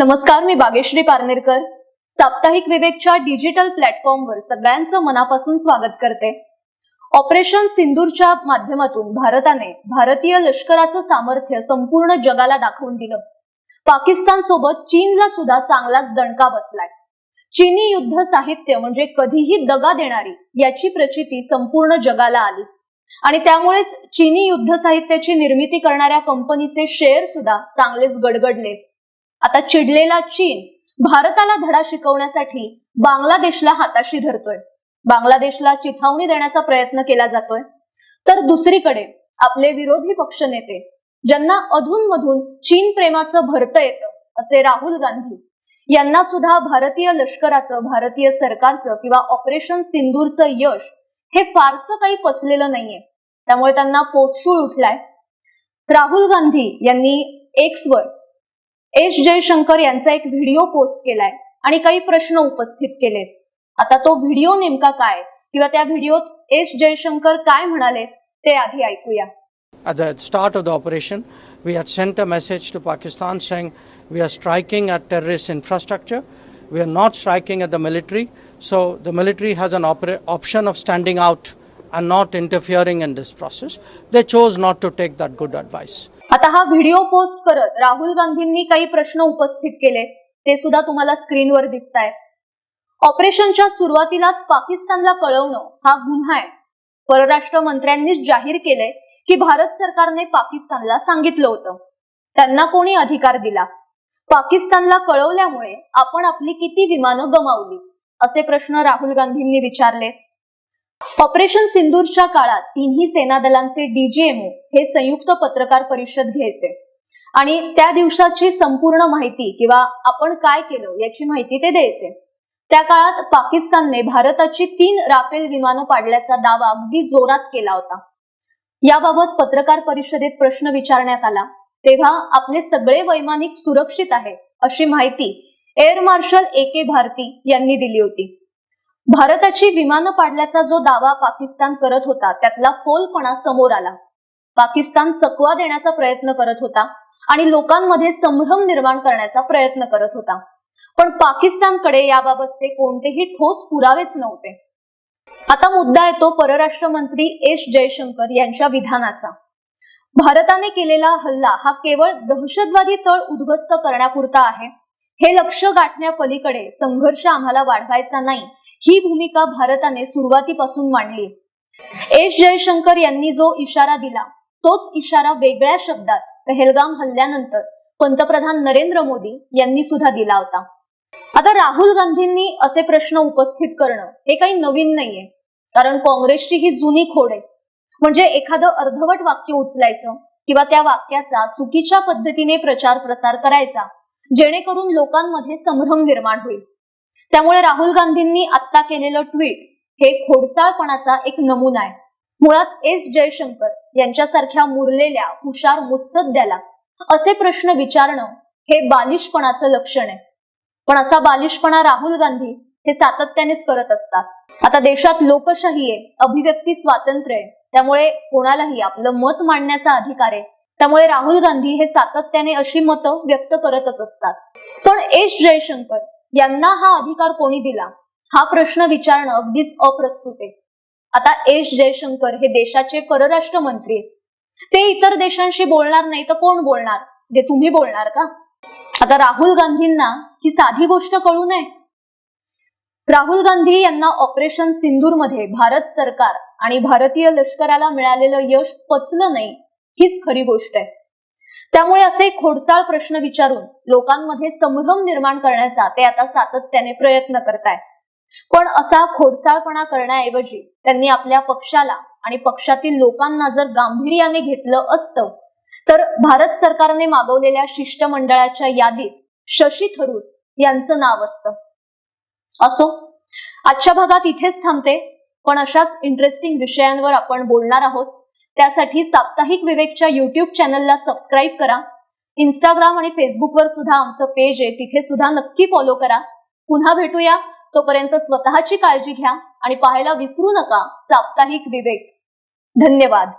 नमस्कार मी बागेश्री पारनेरकर. साप्ताहिक विवेकच्या डिजिटल प्लॅटफॉर्मवर सगळ्यांचं मनापासून स्वागत करते. ऑपरेशन सिंदूरच्या माध्यमातून भारताने भारतीय लष्कराचं सामर्थ्य संपूर्ण जगाला दाखवून दिलं. पाकिस्तान सोबत चीनला सुद्धा चांगलाच दणका बसलाय. चीनी युद्ध साहित्य म्हणजे कधीही दगा देणारी याची प्रचिती संपूर्ण जगाला आली. आणि त्यामुळेच चीनी युद्ध साहित्याची निर्मिती करणाऱ्या कंपनीचे शेअर सुद्धा चांगलेच गडगडले आता चिडलेला चीन भारताला धडा शिकवण्यासाठी बांगलादेशला हाताशी धरतोय. बांगलादेशला चिथावणी देण्याचा प्रयत्न केला जातोय. तर दुसरीकडे आपले विरोधी पक्ष नेते ज्यांना अधूनमधून चीन प्रेमाचं भरतं येतं असे राहुल गांधी यांना सुद्धा भारतीय लष्कराचं भारतीय सरकारचं किंवा ऑपरेशन सिंदूरचं यश हे फारसं काही पचलेलं नाहीये. त्यामुळे त्यांना पोटशूळ उठलाय. राहुल गांधी यांनी एक्सवर एस जयशंकर यांचा एक व्हिडिओ पोस्ट केलाय आणि काही प्रश्न उपस्थित केलेत आता तो व्हिडिओ नेमका काय किंवा त्या व्हिडिओत एस जयशंकर काय म्हणाले ते आधी ऐकूया At the start of the operation, we had sent a message to Pakistan saying we are striking at terrorist infrastructure. We are not striking at the military. So the military has an opera- option of standing out and not interfering in this process. They chose not to take that good advice. आता हा video post करत राहुल गांधींनी काही प्रश्न उपस्थित केले. ते सुद्धा तुम्हाला स्क्रीनवर दिसत आहेत ऑपरेशनच्या सुरुवातीलाच पाकिस्तानला कळवणं हा गुन्हा आहे. परराष्ट्र मंत्र्यांनीच जाहीर केले की भारत सरकारने पाकिस्तानला सांगितलं होतं. त्यांना कोणी अधिकार दिला? पाकिस्तानला कळवल्यामुळे आपण आपली किती विमानं गमावली? असे प्रश्न राहुल गांधींनी विचारले. ऑपरेशन सिंदूरच्या काळात तिन्ही सेना दलांचे डीजीएमओ हे संयुक्त पत्रकार परिषद घ्यायचे. आणि त्या दिवसाची संपूर्ण माहिती किंवा आपण काय केलं याची माहिती ते द्यायचे. त्या काळात पाकिस्तानने भारताची तीन राफेल विमानं पाडल्याचा दावा अगदी जोरात केला होता. याबाबत पत्रकार परिषदेत प्रश्न विचारण्यात आला. तेव्हा आपले सगळे वैमानिक सुरक्षित आहे अशी माहिती air marshal A K Bharati यांनी दिली होती. भारताची विमानं पाडल्याचा जो दावा पाकिस्तान करत होता त्यातला फोलपणा समोर आला. पाकिस्तान चकवा देण्याचा प्रयत्न करत होता आणि लोकांमध्ये संभ्रम निर्माण करण्याचा प्रयत्न करत होता. पण पाकिस्तानकडे याबाबतचे कोणतेही ठोस पुरावेच नव्हते. आता मुद्दा येतो परराष्ट्र मंत्री एस जयशंकर यांच्या विधानाचा. भारताने केलेला हल्ला हा केवळ दहशतवादी तळ उद्ध्वस्त करण्यापुरता आहे हे लक्ष गाठण्यापलीकडे संघर्ष आम्हाला वाढवायचा नाही. ही भूमिका भारताने सुरुवातीपासून मांडली. एस जयशंकर यांनी जो इशारा दिला तोच इशारा वेगळ्या शब्दात पहलगाम हल्ल्यानंतर पंतप्रधान नरेंद्र मोदी यांनी सुद्धा दिला होता. आता राहुल गांधींनी असे प्रश्न उपस्थित करणं हे काही नवीन नाहीये. कारण काँग्रेसची ही जुनी खोड आहे. म्हणजे एखादं अर्धवट वाक्य उचलायचं किंवा त्या वाक्याचा चुकीच्या पद्धतीने प्रचार प्रसार करायचा जेणेकरून लोकांमध्ये संभ्रम निर्माण होईल. त्यामुळे राहुल गांधींनी आता केलेलं ट्विट हे खोडसाळपणाचा एक नमुना आहे. मुळात एस जयशंकर यांच्यासारख्या मुरलेल्या हुशार मुत्सद्याला असे प्रश्न विचारणं हे बालिशपणाचं लक्षण आहे. पण असा बालिशपणा राहुल गांधी हे सातत्यानेच करत असतात. आता देशात लोकशाही आहे अभिव्यक्ती स्वातंत्र्य आहे. त्यामुळे कोणालाही आपलं मत मांडण्याचा अधिकार आहे त्यामुळे राहुल गांधी हे सातत्याने अशी मतं व्यक्त करतच असतात. पण एस जयशंकर यांना हा अधिकार कोणी दिला? हा प्रश्न विचारणं अगदीच अप्रस्तुत आहे. आता एस जयशंकर हे देशाचे परराष्ट्र मंत्री ते इतर देशांशी बोलणार नाही तर कोण बोलणार? जे तुम्ही बोलणार का? आता राहुल गांधींना ही साधी गोष्ट कळू नये. राहुल गांधी यांना ऑपरेशन सिंदूरमध्ये भारत सरकार आणि भारतीय लष्कराला मिळालेलं यश पचलं नाही. हीच खरी गोष्ट आहे. त्यामुळे असे खोडसाळ प्रश्न विचारून लोकांमध्ये संभ्रम निर्माण करण्याचा ते आता सातत्याने प्रयत्न करताय. पण असा खोडसाळपणा करण्याऐवजी त्यांनी आपल्या पक्षाला आणि पक्षातील लोकांना जर गांभीर्याने घेतलं असतं तर भारत सरकारने मागवलेल्या शिष्टमंडळाच्या यादीत शशी थरूर यांचं नाव असतं. असो आजच्या भागात इथेच थांबते पण अशाच इंटरेस्टिंग विषयांवर आपण बोलणार आहोत. त्यासाठी साप्ताहिक विवेकच्या युट्यूब चॅनलला सबस्क्राईब करा. इंस्टाग्राम आणि फेसबुकवर सुद्धा आमचं पेज आहे. तिथे सुद्धा नक्की फॉलो करा. पुन्हा भेटूया. तोपर्यंत स्वतःची काळजी घ्या आणि पाहायला विसरू नका साप्ताहिक विवेक. धन्यवाद.